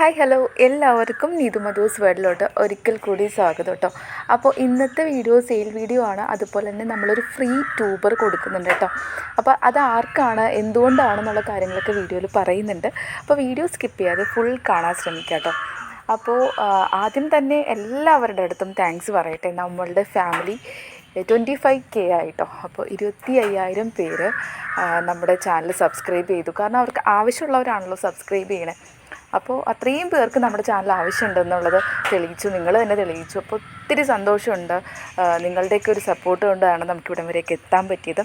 Hi hello. എല്ലാവർക്കും നീതു മധൂസ് വേർഡിലോട്ട് ഒരിക്കൽ കൂടി സ്വാഗതം കേട്ടോ അപ്പോൾ ഇന്നത്തെ വീഡിയോ സെയിൽ വീഡിയോ ആണ്. അതുപോലെ തന്നെ നമ്മളൊരു ഫ്രീ ട്യൂബർ കൊടുക്കുന്നുണ്ട് കേട്ടോ അപ്പോൾ അത് ആർക്കാണ് എന്തുകൊണ്ടാണെന്നുള്ള കാര്യങ്ങളൊക്കെ വീഡിയോയിൽ പറയുന്നുണ്ട്. അപ്പോൾ വീഡിയോ സ്കിപ്പ് ചെയ്യാതെ ഫുൾ കാണാൻ ശ്രമിക്കുക കേട്ടോ അപ്പോൾ ആദ്യം തന്നെ എല്ലാവരുടെ അടുത്തും താങ്ക്സ് പറയട്ടെ. നമ്മളുടെ ഫാമിലി ട്വന്റി ഫൈവ് കെ ആയിട്ടോ അപ്പോൾ ഇരുപത്തി അയ്യായിരം പേര് നമ്മുടെ ചാനൽ സബ്സ്ക്രൈബ് ചെയ്തു. കാരണം അവർക്ക് ആവശ്യമുള്ളവരാണല്ലോ സബ്സ്ക്രൈബ് ചെയ്യണേ. അപ്പോൾ അത്രയും പേർക്ക് നമ്മുടെ ചാനൽ ആവശ്യമുണ്ടെന്നുള്ളത് തെളിയിച്ചു. നിങ്ങൾ തന്നെ തെളിയിച്ചു. അപ്പോൾ ഒത്തിരി സന്തോഷമുണ്ട്. നിങ്ങളുടെയൊക്കെ ഒരു സപ്പോർട്ട് കൊണ്ടാണ് നമുക്ക് ഇവിടം വരെയൊക്കെ എത്താൻ പറ്റിയത്.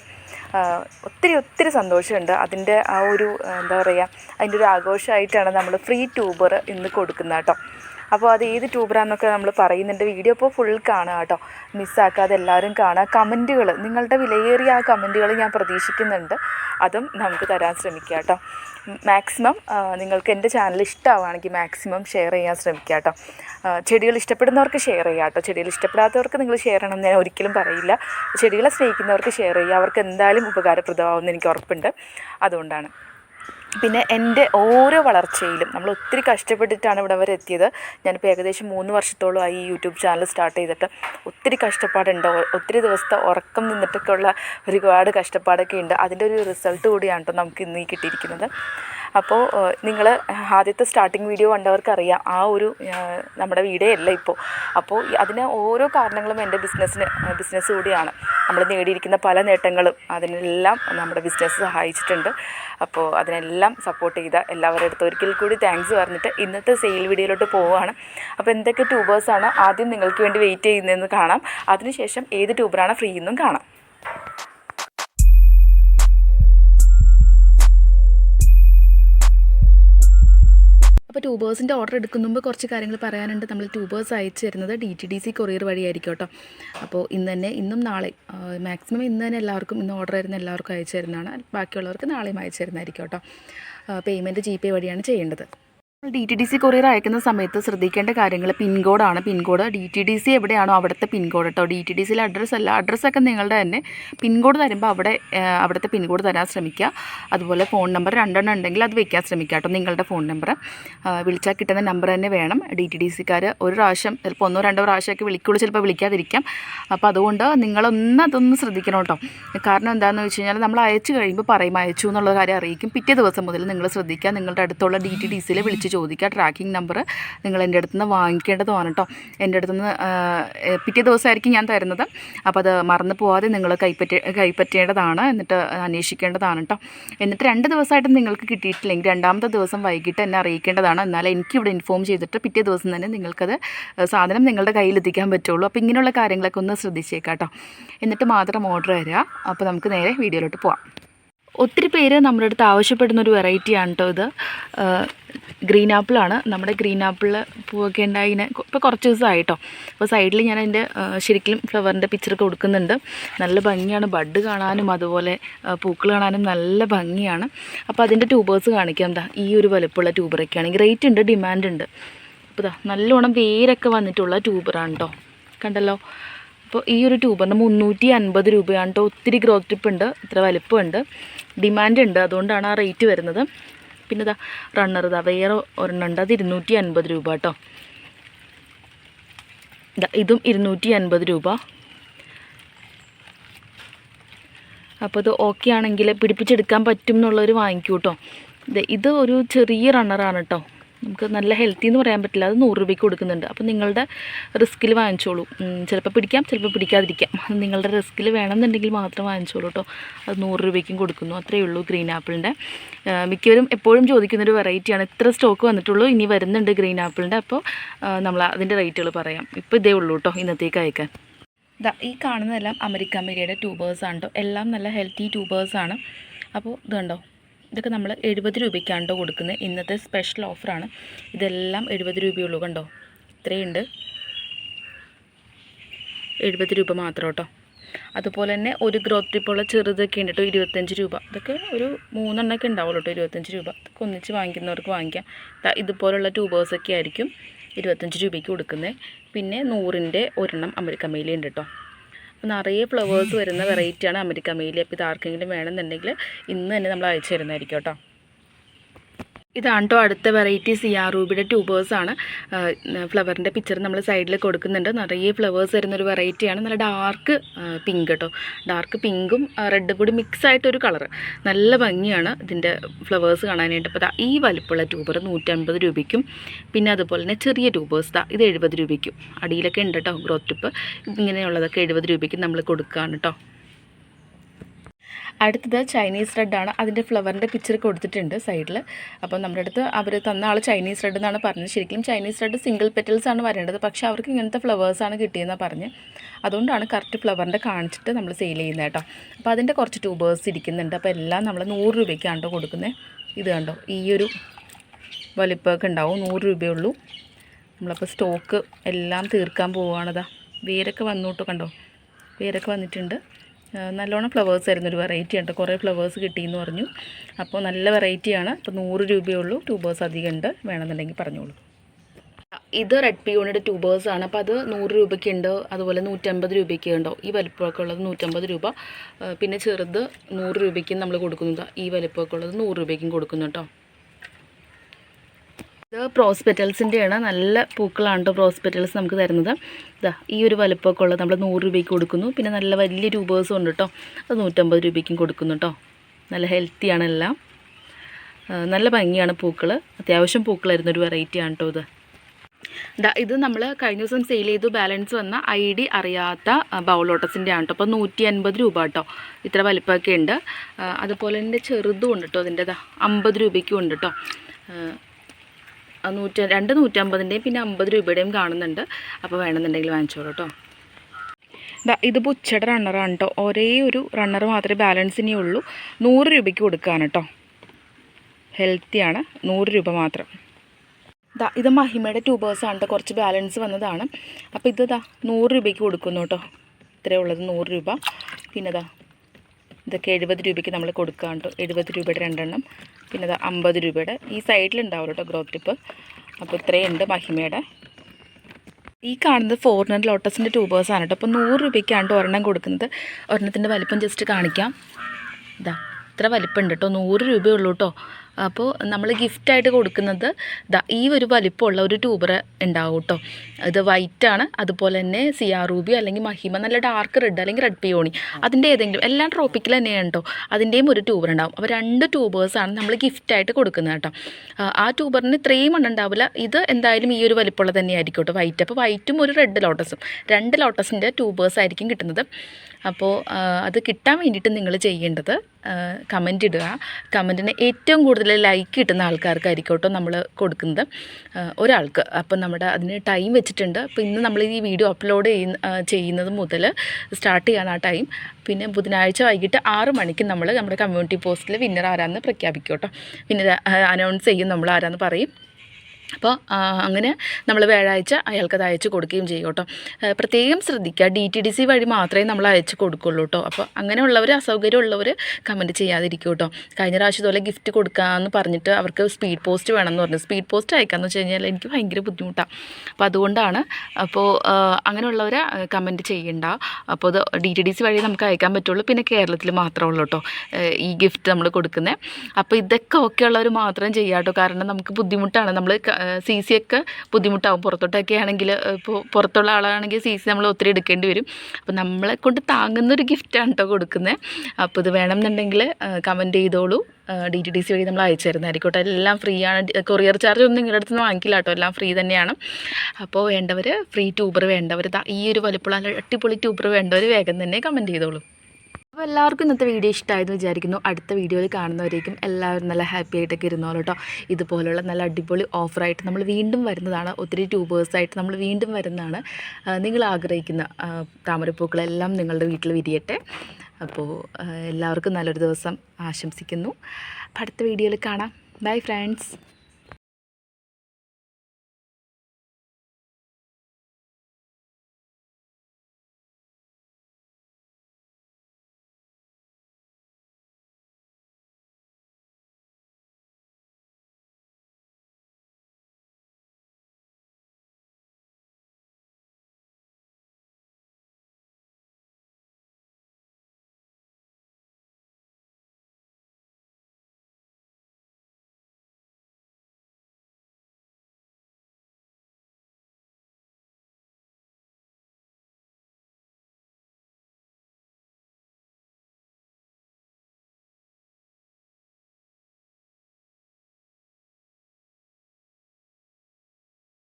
ഒത്തിരി ഒത്തിരി സന്തോഷമുണ്ട്. അതിന്റെ ആ ഒരു എന്താ പറയുക അതിന്റെ ഒരു ആഘോഷമായിട്ടാണ് നമ്മൾ ഫ്രീ ട്യൂബർ ഇന്ന് കൊടുക്കുന്നത് കേട്ടോ. അപ്പോൾ അത് ഏത് ട്യൂബറാന്നൊക്കെ നമ്മൾ പറയുന്നുണ്ട്. വീഡിയോ ഇപ്പോൾ ഫുൾ കാണുക കേട്ടോ. മിസ്സാക്കാതെ എല്ലാവരും കാണുക. കമന്റുകൾ നിങ്ങളുടെ വിലയേറിയ ആ കമന്റുകൾ ഞാൻ പ്രതീക്ഷിക്കുന്നുണ്ട്. അതും നമുക്ക് തരാൻ ശ്രമിക്കുക കേട്ടോ. മാക്സിമം നിങ്ങൾക്ക് എന്റെ ചാനൽ ഇഷ്ടമാവുകയാണെങ്കിൽ മാക്സിമം ഷെയർ ചെയ്യാൻ ശ്രമിക്കുക കേട്ടോ. ചെടികൾ ഇഷ്ടപ്പെടുന്നവർക്ക് ഷെയർ ചെയ്യുക കേട്ടോ. ചെടികൾ ഇഷ്ടപ്പെടാത്തവർക്ക് നിങ്ങൾ ഷെയർ ചെയ്യണം ഞാൻ ഒരിക്കലും പറയില്ല. ചെടികളെ സ്നേഹിക്കുന്നവർക്ക് ഷെയർ ചെയ്യുക. അവർക്ക് എന്തായാലും ഉപകാരപ്രദമാവുമെന്ന് എനിക്ക് ഉറപ്പുണ്ട്. അതുകൊണ്ടാണ്. പിന്നെ എന്റെ ഓരോ വളർച്ചയിലും നമ്മൾ ഒത്തിരി കഷ്ടപ്പെട്ടിട്ടാണ് ഇവിടെ വരെ എത്തിയത്. ഞാനിപ്പോൾ ഏകദേശം മൂന്ന് വർഷത്തോളമായി ഈ യൂട്യൂബ് ചാനൽ സ്റ്റാർട്ട് ചെയ്തിട്ട് ഒത്തിരി കഷ്ടപ്പാടുണ്ട്. ഒത്തിരി ദിവസത്തെ ഉറക്കം നിന്നിട്ടൊക്കെ ഉള്ള ഒരുപാട് കഷ്ടപ്പാടൊക്കെ ഉണ്ട് അതിന്റെ ഒരു റിസൾട്ട് കൂടിയാണ് കേട്ടോ നമുക്ക് ഇന്ന് ഈ കിട്ടിയിരിക്കുന്നത്. അപ്പോൾ നിങ്ങൾ ആദ്യത്തെ സ്റ്റാർട്ടിങ് വീഡിയോ കണ്ടവർക്കറിയാം ആ ഒരു നമ്മുടെ വീടേ അല്ല ഇപ്പോൾ അപ്പോൾ അതിന് ഓരോ കാരണങ്ങളും എന്റെ ബിസിനസ്സിന് ബിസിനസ് കൂടിയാണ്. നമ്മൾ നേടിയിരിക്കുന്ന പല നേട്ടങ്ങളും അതിനെല്ലാം നമ്മുടെ ബിസിനസ് സഹായിച്ചിട്ടുണ്ട്. അപ്പോൾ അതിനെല്ലാം സപ്പോർട്ട് ചെയ്ത എല്ലാവരുടെ അടുത്ത് ഒരിക്കൽ കൂടി താങ്ക്സ് പറഞ്ഞിട്ട് ഇന്നത്തെ സെയിൽ വീഡിയോയിലോട്ട് പോവുകയാണ്. അപ്പോൾ എന്തൊക്കെ ട്യൂബേഴ്സാണ് ആദ്യം നിങ്ങൾക്ക് വേണ്ടി വെയിറ്റ് ചെയ്യുന്നതെന്ന് കാണാം. അതിനുശേഷം ഏത് ട്യൂബറാണ് ഫ്രീ എന്നും കാണാം. ട്യൂബേഴ്സിന്റെ ഓർഡർ എടുക്കുന്ന മുമ്പ് കുറച്ച് കാര്യങ്ങൾ പറയാനുണ്ട്. നമ്മൾ ട്യൂബേഴ്സ് അയച്ചു തരുന്നത് D T D C courier വഴിയായിരിക്കും കേട്ടോ. അപ്പോൾ ഇന്ന് തന്നെ ഇന്നും നാളെ മാക്സിമം ഇന്ന് തന്നെ എല്ലാവർക്കും ഇന്ന് ഓർഡർ വരുന്ന എല്ലാവർക്കും അയച്ചു തരുന്നതാണ്. ബാക്കിയുള്ളവർക്ക് നാളെയും അയച്ചു തരുന്നതായിരിക്കും കേട്ടോ. പേയ്മെന്റ് ജി പേ വഴിയാണ് ചെയ്യേണ്ടത്. D T D C courier അയക്കുന്ന സമയത്ത് ശ്രദ്ധിക്കേണ്ട കാര്യങ്ങൾ പിൻകോഡാണ്. Pincode D T D C എവിടെയാണോ അവിടുത്തെ പിൻകോഡ് കേട്ടോ ഡി ടി ഡി സിയിലെ അഡ്രസ്സ് അല്ല. അഡ്രസ്സൊക്കെ നിങ്ങളുടെ തന്നെ പിൻകോഡ് തരുമ്പോൾ അവിടെ അവിടുത്തെ പിൻകോഡ് തരാൻ ശ്രമിക്കുക. അതുപോലെ ഫോൺ നമ്പർ രണ്ടെണ്ണം ഉണ്ടെങ്കിൽ അത് വെക്കാൻ ശ്രമിക്കുക കേട്ടോ നിങ്ങളുടെ ഫോൺ നമ്പർ വിളിച്ചാൽ കിട്ടുന്ന നമ്പർ തന്നെ വേണം. ഡി ടി ഡി സിക്കാർ ഒരു പ്രാവശ്യം ചിലപ്പോൾ ഒന്നോ രണ്ടോ പ്രാവശ്യമൊക്കെ വിളിക്കുള്ളൂ. ചിലപ്പോൾ വിളിക്കാതിരിക്കാം. അപ്പോൾ അതുകൊണ്ട് നിങ്ങളൊന്ന് അതൊന്ന് ശ്രദ്ധിക്കണം കേട്ടോ കാരണം എന്താണെന്ന് വെച്ച് കഴിഞ്ഞാൽ നമ്മൾ അയച്ചു കഴിയുമ്പോൾ പറയും. അയച്ചു എന്നുള്ള കാര്യം അറിയിക്കും. പിറ്റേ ദിവസം മുതൽ നിങ്ങൾ ശ്രദ്ധിക്കുക. നിങ്ങളുടെ അടുത്തുള്ള ഡി ടി ഡി സിയിൽ വിളിച്ച് ചോദിക്കുക. ട്രാക്കിംഗ് നമ്പർ നിങ്ങൾ എന്റെ അടുത്ത് നിന്ന് വാങ്ങിക്കേണ്ടതുമാണ് കേട്ടോ എന്റെ അടുത്ത് നിന്ന് പിറ്റേ ദിവസമായിരിക്കും ഞാൻ തരുന്നത്. അപ്പോൾ അത് മറന്നു പോവാതെ നിങ്ങൾ കൈപ്പറ്റ കൈപ്പറ്റേണ്ടതാണ്. എന്നിട്ട് അന്വേഷിക്കേണ്ടതാണ് കേട്ടോ എന്നിട്ട് രണ്ട് ദിവസമായിട്ട് നിങ്ങൾക്ക് കിട്ടിയിട്ടില്ലെങ്കിൽ രണ്ടാമത്തെ ദിവസം വൈകിട്ട് എന്നെ അറിയിക്കേണ്ടതാണ്. എന്നാലേ എനിക്കിവിടെ ഇൻഫോം ചെയ്തിട്ട് പിറ്റേ ദിവസം തന്നെ നിങ്ങൾക്കത് സാധനം നിങ്ങളുടെ കയ്യിലെത്തിക്കാൻ പറ്റുള്ളൂ. അപ്പോൾ ഇങ്ങനെയുള്ള കാര്യങ്ങളൊക്കെ ഒന്ന് ശ്രദ്ധിച്ചേക്കാം കേട്ടോ എന്നിട്ട് മാത്രം ഓർഡർ തരിക അപ്പോൾ നമുക്ക് നേരെ വീഡിയോയിലോട്ട് പോവാം. ഒത്തിരി പേര് നമ്മുടെ അടുത്ത് ആവശ്യപ്പെടുന്ന ഒരു വെറൈറ്റിയാണ് കേട്ടോ ഇത്. ഗ്രീൻ ആപ്പിളാണ്. നമ്മുടെ ഗ്രീൻ ആപ്പിൾ പൂവൊക്കെ ഉണ്ടായി ഇപ്പോൾ കുറച്ച് ദിവസമായിട്ടോ. അപ്പോൾ സൈഡിൽ ഞാൻ അതിന്റെ ശരിക്കും ഫ്ലവറിന്റെ പിക്ചറൊക്കെ കൊടുക്കുന്നുണ്ട്. നല്ല ഭംഗിയാണ്. ബഡ് കാണാനും അതുപോലെ പൂക്കൾ കാണാനും നല്ല ഭംഗിയാണ്. അപ്പോൾ അതിന്റെ ട്യൂബേഴ്സ് കാണിക്കാം. എന്താ ഈ ഒരു വലുപ്പമുള്ള ട്യൂബറൊക്കെ ആണെങ്കിൽ റേറ്റ് ഉണ്ട് ഡിമാൻഡ് ഉണ്ട്. അപ്പോൾ ഇതാ നല്ലോണം വേരൊക്കെ വന്നിട്ടുള്ള ട്യൂബറാണ് കേട്ടോ. കണ്ടല്ലോ? അപ്പോൾ ഈ ഒരു ട്യൂബറിന് മുന്നൂറ്റി അൻപത് രൂപയാണ് കേട്ടോ ഒത്തിരി ഗ്രോത്ത് ടിപ്പ് ഉണ്ട് ഇത്ര വലിപ്പമുണ്ട് ഡിമാൻഡ് ഉണ്ട് അതുകൊണ്ടാണ് ആ റേറ്റ് വരുന്നത്. പിന്നെ ഇതാ റണ്ണർ ഇതാ വേറെ ഒരെണ്ണം ഉണ്ട്. അത് ഇരുന്നൂറ്റി അൻപത് രൂപ കേട്ടോ ഇതും ഇരുന്നൂറ്റി അൻപത് രൂപ. അപ്പോൾ ഇത് ഓക്കെ ആണെങ്കിൽ പിടിപ്പിച്ചെടുക്കാൻ പറ്റും എന്നുള്ളവർ വാങ്ങിക്കൂട്ടോ. ഇത് ഒരു ചെറിയ റണ്ണറാണ് കേട്ടോ നമുക്ക് നല്ല ഹെൽത്തി എന്ന് പറയാൻ പറ്റില്ല. അത് നൂറ് രൂപയ്ക്ക് കൊടുക്കുന്നുണ്ട്. അപ്പോൾ നിങ്ങളുടെ റിസ്ക്കിൽ വാങ്ങിച്ചോളൂ. ചിലപ്പോൾ പിടിക്കാം ചിലപ്പോൾ പിടിക്കാതിരിക്കാം. അത് നിങ്ങളുടെ റിസ്കിൽ വേണമെന്നുണ്ടെങ്കിൽ മാത്രം വാങ്ങിച്ചോളൂ കേട്ടോ അത് നൂറ് രൂപയ്ക്കും കൊടുക്കുന്നു. അത്രയേ ഉള്ളൂ ഗ്രീൻ ആപ്പിളിന്റെ മിക്കവരും എപ്പോഴും ചോദിക്കുന്നൊരു വെറൈറ്റിയാണ് ഇത്ര സ്റ്റോക്ക് വന്നിട്ടുള്ളൂ ഇനി വരുന്നുണ്ട് ഗ്രീൻ ആപ്പിളിന്റെ അപ്പോൾ നമ്മൾ അതിന്റെ റേറ്റുകൾ പറയാം. ഇപ്പോൾ ഇതേ ഉള്ളൂ കേട്ടോ ഇന്നത്തേക്ക് അയക്കാൻ. ഇതാ ഈ കാണുന്നതെല്ലാം അമേരിക്ക മീഡിയയുടെ ട്യൂബേഴ്സാണ് കേട്ടോ എല്ലാം നല്ല ഹെൽത്തി ട്യൂബേഴ്സാണ് അപ്പോൾ ഇത് കണ്ടോ ഇതൊക്കെ നമ്മൾ എഴുപത് രൂപയ്ക്കാണ് കേട്ടോ കൊടുക്കുന്നത്. ഇന്നത്തെ സ്പെഷ്യൽ ഓഫറാണ് ഇതെല്ലാം എഴുപത് രൂപയുള്ളൂ കണ്ടോ? ഇത്രയുണ്ട്. എഴുപത് രൂപ മാത്രം കേട്ടോ. അതുപോലെ തന്നെ ഒരു ഗ്രോത്ത് ട്രിപ്പുള്ള ചെറുതൊക്കെ ഉണ്ട് കേട്ടോ ഇരുപത്തഞ്ച് രൂപ. ഇതൊക്കെ ഒരു മൂന്നെണ്ണമൊക്കെ ഉണ്ടാവുള്ളൂ കേട്ടോ ഇരുപത്തഞ്ച് രൂപ. ഇതൊക്കെ ഒന്നിച്ച് വാങ്ങിക്കുന്നവർക്ക് വാങ്ങിക്കാം. ഇതുപോലുള്ള ട്യൂബേഴ്സൊക്കെ ആയിരിക്കും ഇരുപത്തഞ്ച് രൂപയ്ക്ക് കൊടുക്കുന്നത്. പിന്നെ നൂറിന്റെ ഒരെണ്ണം അമേരിക്ക ഉണ്ട് കേട്ടോ. അപ്പോൾ നിറയെ ഫ്ലവേഴ്സ് വരുന്ന വെറൈറ്റിയാണ് അമേരിക്ക മേലി അപ്പോൾ ഇത് ആർക്കെങ്കിലും വേണമെന്നുണ്ടെങ്കിൽ ഇന്ന് തന്നെ നമ്മൾ അയച്ചു തരുന്നതായിരിക്കും കേട്ടോ. ഇതാണ് കേട്ടോ അടുത്ത വെറൈറ്റി സിയാ റൂബിയുടെ ട്യൂബേഴ്സാണ് ഫ്ലവറിന്റെ പിക്ചർ നമ്മൾ സൈഡിൽ കൊടുക്കുന്നുണ്ട്. നിറയെ ഫ്ലവേഴ്സ് വരുന്നൊരു വെറൈറ്റിയാണ് നല്ല ഡാർക്ക് പിങ്ക് കേട്ടോ ഡാർക്ക് പിങ്കും റെഡും കൂടി മിക്സ് ആയിട്ടൊരു കളർ നല്ല ഭംഗിയാണ് ഇതിന്റെ ഫ്ലവേഴ്സ് കാണാനായിട്ട്. അപ്പോൾ ഈ വലുപ്പുള്ള ട്യൂബർ നൂറ്റമ്പത് രൂപയ്ക്കും പിന്നെ അതുപോലെ തന്നെ ചെറിയ ട്യൂബേഴ്സ് താ ഇത് എഴുപത് രൂപയ്ക്കും. അടിയിലൊക്കെ ഉണ്ട് കേട്ടോ ഗ്രോത്ത് ടിപ്പ് ഇങ്ങനെയുള്ളതൊക്കെ എഴുപത് രൂപയ്ക്ക് നമ്മൾ കൊടുക്കുകയാണ് കേട്ടോ അടുത്തത് ചൈനീസ് റെഡാണ് അതിന്റെ ഫ്ലവറിന്റെ പിക്ചർ കൊടുത്തിട്ടുണ്ട് സൈഡിൽ അപ്പോൾ നമ്മുടെ അടുത്ത് അവർ തന്ന ആൾ ചൈനീസ് റെഡ് എന്നാണ് പറഞ്ഞത്. ശരിക്കും ചൈനീസ് റെഡ് സിംഗിൾ പെറ്റൽസ് ആണ് വരേണ്ടത്. പക്ഷേ അവർക്ക് ഇങ്ങനത്തെ ഫ്ലവേഴ്സാണ് കിട്ടിയെന്നാണ് പറഞ്ഞ്. അതുകൊണ്ടാണ് കറക്റ്റ് ഫ്ലവറിന്റെ കാണിച്ചിട്ട് നമ്മൾ സെയിൽ ചെയ്യുന്നത് കേട്ടോ. അപ്പോൾ അതിന്റെ കുറച്ച് ട്യൂബേഴ്സ് ഇരിക്കുന്നുണ്ട്. അപ്പോൾ എല്ലാം നമ്മൾ നൂറ് രൂപയ്ക്കാണ് കേട്ടോ കൊടുക്കുന്നത്. ഇത് കണ്ടോ? ഈ ഒരു വലിപ്പമൊക്കെ ഉണ്ടാവും. നൂറ് രൂപയുള്ളൂ നമ്മളപ്പോൾ സ്റ്റോക്ക് എല്ലാം തീർക്കാൻ പോവുകയാണതാ വേരൊക്കെ വന്നു കേട്ടോ കണ്ടോ? വേരൊക്കെ വന്നിട്ടുണ്ട്. നല്ലോണം ഫ്ലവേഴ്സ് ആയിരുന്നു ഒരു വെറൈറ്റി ഉണ്ട്. കുറേ ഫ്ലവേഴ്സ് കിട്ടിയെന്ന് പറഞ്ഞു. അപ്പോൾ നല്ല വെറൈറ്റിയാണ് അപ്പോൾ നൂറ് രൂപയേ ഉള്ളൂ. ട്യൂബേഴ്സ് അധികം ഉണ്ട്. വേണമെന്നുണ്ടെങ്കിൽ പറഞ്ഞോളൂ. ഇത് റെഡ് പിയോണിയുടെ ട്യൂബേഴ്സ് ആണ്. അപ്പോൾ അത് നൂറ് രൂപയ്ക്ക് ഉണ്ട്. അതുപോലെ നൂറ്റമ്പത് രൂപയ്ക്ക് ഉണ്ടോ? ഈ വലിപ്പമൊക്കെ ഉള്ളത് നൂറ്റമ്പത് രൂപ. പിന്നെ ചെറുത് നൂറ് രൂപയ്ക്കും നമ്മൾ കൊടുക്കുന്നത് ഈ വലിപ്പമൊക്കെ ഉള്ളത് നൂറ് രൂപയ്ക്കും കൊടുക്കുന്നു കേട്ടോ. ഇത് പ്രോസ്പെറ്റൽസിന്റെയാണ്. നല്ല പൂക്കളാണ് കേട്ടോ പ്രോസ്പെറ്റൽസ് നമുക്ക് തരുന്നത്. ഇതാ ഈ ഒരു വലുപ്പമൊക്കെ ഉള്ളത് നമ്മൾ നൂറ് രൂപയ്ക്ക് കൊടുക്കുന്നു. പിന്നെ നല്ല വലിയ രൂപേഴ്സും ഉണ്ട് കേട്ടോ അത് നൂറ്റമ്പത് രൂപയ്ക്കും കൊടുക്കുന്നു കേട്ടോ നല്ല ഹെൽത്തിയാണ് എല്ലാം. നല്ല ഭംഗിയാണ് പൂക്കൾ അത്യാവശ്യം പൂക്കളായിരുന്ന ഒരു വെറൈറ്റിയാണ് കേട്ടോ ഇത്. ദാ ഇത് നമ്മൾ കഴിഞ്ഞ ദിവസം സെയിൽ ചെയ്തു. ബാലൻസ് വന്ന ഐ ഡി അറിയാത്ത ബൗൾ ലോട്ടസിന്റെ ആണ് കേട്ടോ അപ്പോൾ നൂറ്റി അൻപത് രൂപ കേട്ടോ ഇത്ര വലിപ്പമൊക്കെ ഉണ്ട്. അതുപോലെ തന്നെ ചെറുതും ഉണ്ട് കേട്ടോ അതിന്റെ ദാ. അമ്പത് രൂപയ്ക്കും ഉണ്ട് കേട്ടോ നൂറ്റ രണ്ട് നൂറ്റമ്പതിന്റെയും പിന്നെ അമ്പത് രൂപയുടെയും കാണുന്നുണ്ട്. അപ്പോൾ വേണമെന്നുണ്ടെങ്കിൽ വാങ്ങിച്ചോളൂ കേട്ടോ. ദാ ഇത് ഉച്ചയുടെ റണ്ണറാണ് കേട്ടോ ഒരേ ഒരു റണ്ണർ മാത്രമേ ബാലൻസ് ഇനി ഉള്ളൂ. നൂറ് രൂപയ്ക്ക് കൊടുക്കുകയാണ് കേട്ടോ ഹെൽത്തിയാണ് നൂറ് രൂപ മാത്രം. ദാ ഇത് മഹിമയുടെ ട്യൂബേഴ്സാണ് കേട്ടോ കുറച്ച് ബാലൻസ് വന്നതാണ്. അപ്പോൾ ഇത് ദാ നൂറ് രൂപയ്ക്ക് കൊടുക്കുന്നു കേട്ടോ ഇത്രയേ ഉള്ളത് നൂറ് രൂപ. പിന്നെ ദാ ഇതൊക്കെ എഴുപത് രൂപയ്ക്ക് നമ്മൾ കൊടുക്കാൻ കേട്ടോ എഴുപത് രൂപയുടെ രണ്ടെണ്ണം. പിന്നെ ദാ അമ്പത് രൂപയുടെ ഈ സൈഡിലുണ്ടാവും കേട്ടോ ഗ്രോത്ത് ടിപ്പ്. അപ്പോൾ ഇത്രയുണ്ട് മഹിമയുടെ. ഈ കാണുന്നത് ഫോറിനർ ലോട്ടസിന്റെ ട്യൂബേഴ്സാണ് കേട്ടോ അപ്പോൾ നൂറ് രൂപയ്ക്കാണ് ഒരെണ്ണം കൊടുക്കുന്നത്. ഒരെണ്ണത്തിന്റെ വലിപ്പം ജസ്റ്റ് കാണിക്കാം. ഇതാ ഇത്ര വലിപ്പമുണ്ട് കേട്ടോ നൂറ് രൂപയുള്ളൂ കേട്ടോ അപ്പോൾ നമ്മൾ ഗിഫ്റ്റായിട്ട് കൊടുക്കുന്നത് ഈ ഒരു വലിപ്പമുള്ള ഒരു ട്യൂബർ ഉണ്ടാവും കേട്ടോ ഇത് വൈറ്റാണ് അതുപോലെ തന്നെ സിയാ റൂബി അല്ലെങ്കിൽ മഹിമ നല്ല ഡാർക്ക് റെഡ് അല്ലെങ്കിൽ റെഡ് പിയോണി അതിന്റെ ഏതെങ്കിലും എല്ലാം ട്രോപ്പിക്കിൽ തന്നെയാണ് കേട്ടോ അതിന്റെയും ഒരു ട്യൂബർ ഉണ്ടാവും. അപ്പോൾ രണ്ട് ട്യൂബേഴ്സാണ് നമ്മൾ ഗിഫ്റ്റായിട്ട് കൊടുക്കുന്നത് കേട്ടോ ആ, ട്യൂബറിന് ഇത്രയും മണ്ണ് ഉണ്ടാവില്ല. ഇത് എന്തായാലും ഈ ഒരു വലിപ്പമുള്ള തന്നെയായിരിക്കും കേട്ടോ വൈറ്റ് അപ്പോൾ വൈറ്റും ഒരു റെഡ് ലോട്ടസും രണ്ട് ലോട്ടസിന്റെ ട്യൂബേഴ്സ് ആയിരിക്കും കിട്ടുന്നത്. അപ്പോൾ അത് കിട്ടാൻ വേണ്ടിയിട്ട് നിങ്ങൾ ചെയ്യേണ്ടത്. കമന്റ് ഇടുക. കമന്റിന് ഏറ്റവും കൂടുതൽ ലൈക്ക് കിട്ടുന്ന ആൾക്കാർക്കായിരിക്കും കേട്ടോ നമ്മൾ കൊടുക്കുന്നത് ഒരാൾക്ക്. അപ്പം നമ്മുടെ അതിന് ടൈം വെച്ചിട്ടുണ്ട്. അപ്പോൾ ഇന്ന് നമ്മൾ ഈ വീഡിയോ അപ്ലോഡ് ചെയ്യുന്ന ചെയ്യുന്നത് മുതൽ സ്റ്റാർട്ട് ചെയ്യാണ് ആ ടൈം പിന്നെ ബുധനാഴ്ച വൈകിട്ട് ആറ് മണിക്ക് നമ്മൾ നമ്മുടെ കമ്മ്യൂണിറ്റി പോസ്റ്റിൽ വിന്നർ ആരാന്ന് പ്രഖ്യാപിക്കും കേട്ടോ വിന്നർ അനൗൺസ് ചെയ്യും നമ്മൾ ആരാന്ന് പറയും. അപ്പോൾ അങ്ങനെ നമ്മൾ വ്യാഴാഴ്ച അയാൾക്കത് അയച്ചു കൊടുക്കുകയും ചെയ്യും കേട്ടോ. പ്രത്യേകം ശ്രദ്ധിക്കുക. ഡി ടി ഡി സി വഴി മാത്രമേ നമ്മൾ അയച്ചു കൊടുക്കുള്ളൂ കേട്ടോ. അപ്പോൾ അങ്ങനെയുള്ളവർ അസൗകര്യമുള്ളവർ കമന്റ് ചെയ്യാതിരിക്കും കേട്ടോ. കഴിഞ്ഞ പ്രാവശ്യം ഇതുപോലെ ഗിഫ്റ്റ് കൊടുക്കാമെന്ന് പറഞ്ഞിട്ട് അവർക്ക് സ്പീഡ് പോസ്റ്റ് വേണമെന്ന് പറഞ്ഞു. സ്പീഡ് പോസ്റ്റ് അയക്കാമെന്ന് വെച്ച് കഴിഞ്ഞാൽ എനിക്ക് ഭയങ്കര ബുദ്ധിമുട്ടാണ് അപ്പോൾ അതുകൊണ്ടാണ് അപ്പോൾ അങ്ങനെയുള്ളവർ കമന്റ് ചെയ്യണ്ട. അപ്പോൾ അത് ഡി ടി ഡി സി വഴി നമുക്ക് അയക്കാൻ പറ്റുള്ളൂ. പിന്നെ കേരളത്തിൽ മാത്രമേ ഉള്ളൂ കേട്ടോ. ഈ ഗിഫ്റ്റ് നമ്മൾ കൊടുക്കുന്നത് അപ്പോൾ ഇതൊക്കെ ഓക്കെ ഉള്ളവർ മാത്രം ചെയ്യാം കേട്ടോ. കാരണം നമുക്ക് ബുദ്ധിമുട്ടാണ്. നമ്മൾ സി സി ഒക്കെ ബുദ്ധിമുട്ടാവും. പുറത്തോട്ടൊക്കെ ആണെങ്കിൽ ഇപ്പോൾ പുറത്തുള്ള ആളാണെങ്കിൽ സി സി നമ്മൾ ഒത്തിരി എടുക്കേണ്ടി വരും. അപ്പോൾ നമ്മളെ കൊണ്ട് താങ്ങുന്ന ഒരു ഗിഫ്റ്റാണ് കേട്ടോ കൊടുക്കുന്നത് അപ്പോൾ ഇത് വേണമെന്നുണ്ടെങ്കിൽ കമന്റ് ചെയ്തോളൂ. ഡി ടി ഡി സി വഴി നമ്മൾ അയച്ചു തരുന്നതായിരിക്കും എല്ലാം ഫ്രീ ആണ്. കൊറിയർ ചാർജ് ഒന്നും നിങ്ങളുടെ അടുത്ത് നിന്ന് വാങ്ങിക്കില്ല കേട്ടോ എല്ലാം ഫ്രീ തന്നെയാണ്. അപ്പോൾ വേണ്ടവർ ഫ്രീ ട്യൂബർ വേണ്ടവർ ഈ ഒരു വലുപ്പമുള്ള അടിപൊളി ട്യൂബർ വേണ്ടവർ വേഗം തന്നെ കമന്റ് ചെയ്തോളൂ. അപ്പോൾ എല്ലാവർക്കും ഇന്നത്തെ വീഡിയോ ഇഷ്ടമായെന്ന് വിചാരിക്കുന്നു. അടുത്ത വീഡിയോയിൽ കാണുന്നവരേക്കും എല്ലാവരും നല്ല ഹാപ്പി ആയിട്ടൊക്കെ ഇരുന്നോളൂ കേട്ടോ ഇതുപോലുള്ള നല്ല അടിപൊളി ഓഫറായിട്ട് നമ്മൾ വീണ്ടും വരുന്നതാണ്. ഒത്തിരി ട്യൂബേഴ്സായിട്ട് നമ്മൾ വീണ്ടും വരുന്നതാണ്. നിങ്ങൾ ആഗ്രഹിക്കുന്ന താമരപ്പൂക്കളെല്ലാം നിങ്ങളുടെ വീട്ടിൽ വിരിയട്ടെ. അപ്പോൾ എല്ലാവർക്കും നല്ലൊരു ദിവസം ആശംസിക്കുന്നു. അപ്പോൾ അടുത്ത വീഡിയോയിൽ കാണാം. Bye friends